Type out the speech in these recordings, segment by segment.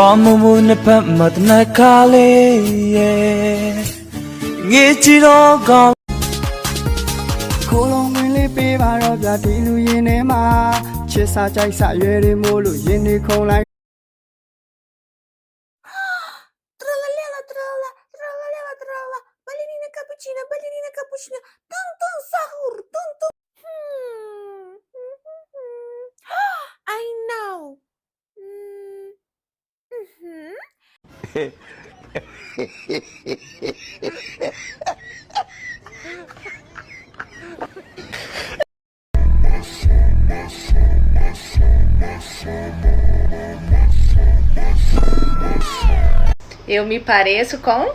ပေါမမနဖတ်မတနခါလေးရဲ့ငေးချီတော့ကောင်းကိုလုံးဝင်လေးပေးပါတော့ဗျာဒီလူရင်ထဲမှာချစ်စာကြိုက်စာရွယ်တွေမို့လို့ရင်တွေခုန်လိုက်တရလလလတရလတရလလတရလဘယ်လီနီနာကပူချီနိုဘယ်လီနီနာကပူချီနို Eu me pareço com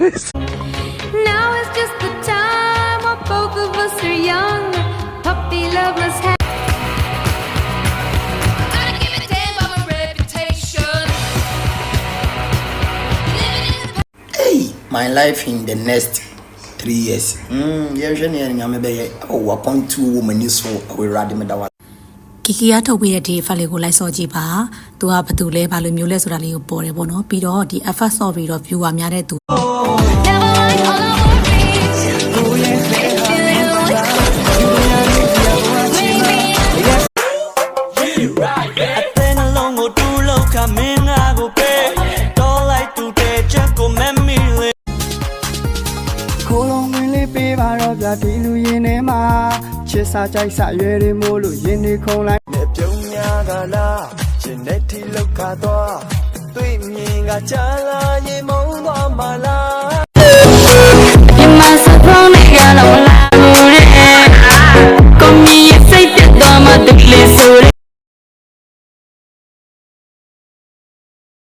Now is just the time when both of us are young Puppy love must have I give a damn about my reputation. hey my life in the next three years mm yɛhwɛ ne yɛn nyame bɛyɛ oh appoint two wɔ m'ani so awurade meda wa ကီကီကထုတ်ပေးတဲ့ဒီ effect လေးကိုလိုက်စောကြည့်ပါ။ तू ကဘာတူလဲဘာလိုမျိုးလဲဆိုတာလေးကိုပေါ်တယ်ပေါ့နော်။ပြီးတော့ဒီ effect ဆော့ပြီးတော့ viewer များတဲ့သူ ရင်ထဲမှာချစ်စာကြိုက်စာရွယ်တွေမို့လို့ရင်တွေခုန်လိုက်နဲ့ပြုံးများကလားရှင်နဲ့ထီလောက်ခါတော့တွေ့မြင်ကချာလာရင်မုန်းသွားမလား